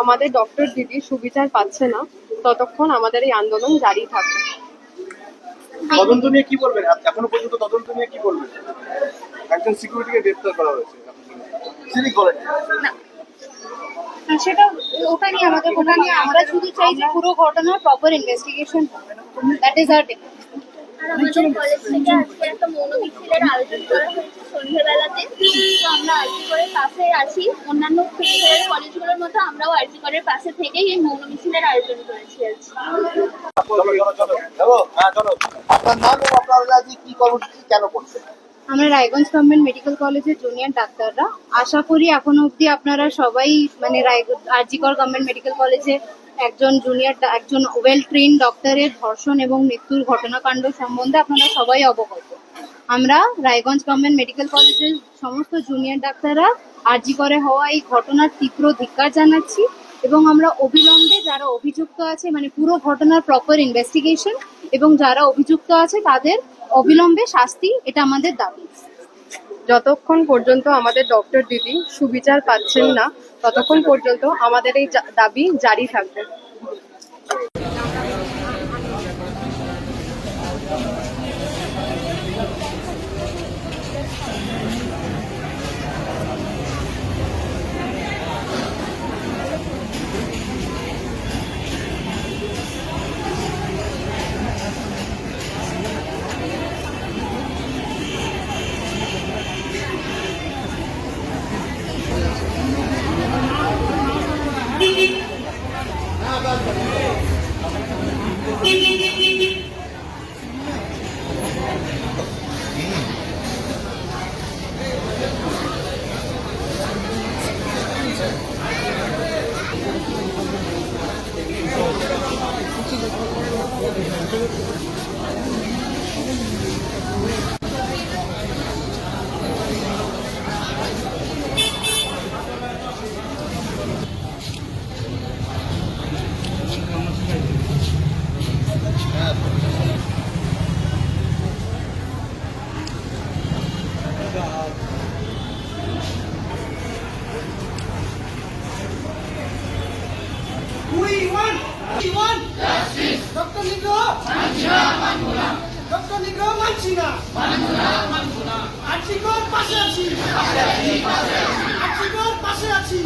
আমাদের ডক্টর দিদি সুবিচার পাচ্ছে না ততক্ষণ আমাদের এই আন্দোলন জারি থাকবে। তদন্ত নিয়ে কি বলবেন? এখনও পর্যন্ত তদন্ত নিয়ে কি বলবেন? একজন সিকিউরিটিকে গ্রেফতার করা হয়েছে। সিভিক সেটা ওটা নিয়ে আমাদের ওটা নিয়ে আমরা শুধু চাই যে পুরো ঘটনার প্রপার ইনভেস্টিগেশন দ্যাট ইজ আর আর আমাদের কলেজ থেকে আজকে মিছিলের আয়োজন করা হয়েছে সন্ধ্যেবেলাতে। তো আমরা আরজি করের পাশে আছি। অন্যান্য কলেজগুলোর মতো আমরাও আরজি করের পাশে থেকেই এই মৌন মিছিলের আয়োজন করেছি হ্যাঁ চলো। আপনার নাম এবং আপনারা আজকে কি কর্মসূচি কেন করছেন? আমরা রায়গঞ্জ গভর্নমেন্ট মেডিকেল কলেজের জুনিয়র ডাক্তাররা। আশা করি এখনও অবধি আপনারা সবাই মানে রায়গঞ্জ আরজিকর গভর্নমেন্ট মেডিকেল কলেজে একজন জুনিয়র একজন ওয়েল ট্রেন ডক্টরের ধর্ষণ এবং মৃত্যুর ঘটনাকাণ্ড সম্বন্ধে আপনারা সবাই অবগত। আমরা রায়গঞ্জ গভর্নমেন্ট মেডিকেল কলেজের সমস্ত জুনিয়র ডাক্তাররা আরজি করে হওয়া এই ঘটনার তীব্র ধিক্কার জানাচ্ছি এবং আমরা অবিলম্বে যারা অভিযুক্ত আছে মানে পুরো ঘটনার প্রপার ইনভেস্টিগেশন এবং যারা অভিযুক্ত আছে তাদের অবিলম্বে শাস্তি এটা আমাদের দাবি। যতক্ষণ পর্যন্ত আমাদের ডক্টর দিদি সুবিচার পাচ্ছেন না, ততক্ষণ পর্যন্ত আমাদের এই দাবি জারি থাকবে। Thank you. Manchina, Manchina. Dr. Negro, Manchina, Manchina, Manchina. আর্থিকর পাশে আছি আর্থিকর পাশে আছি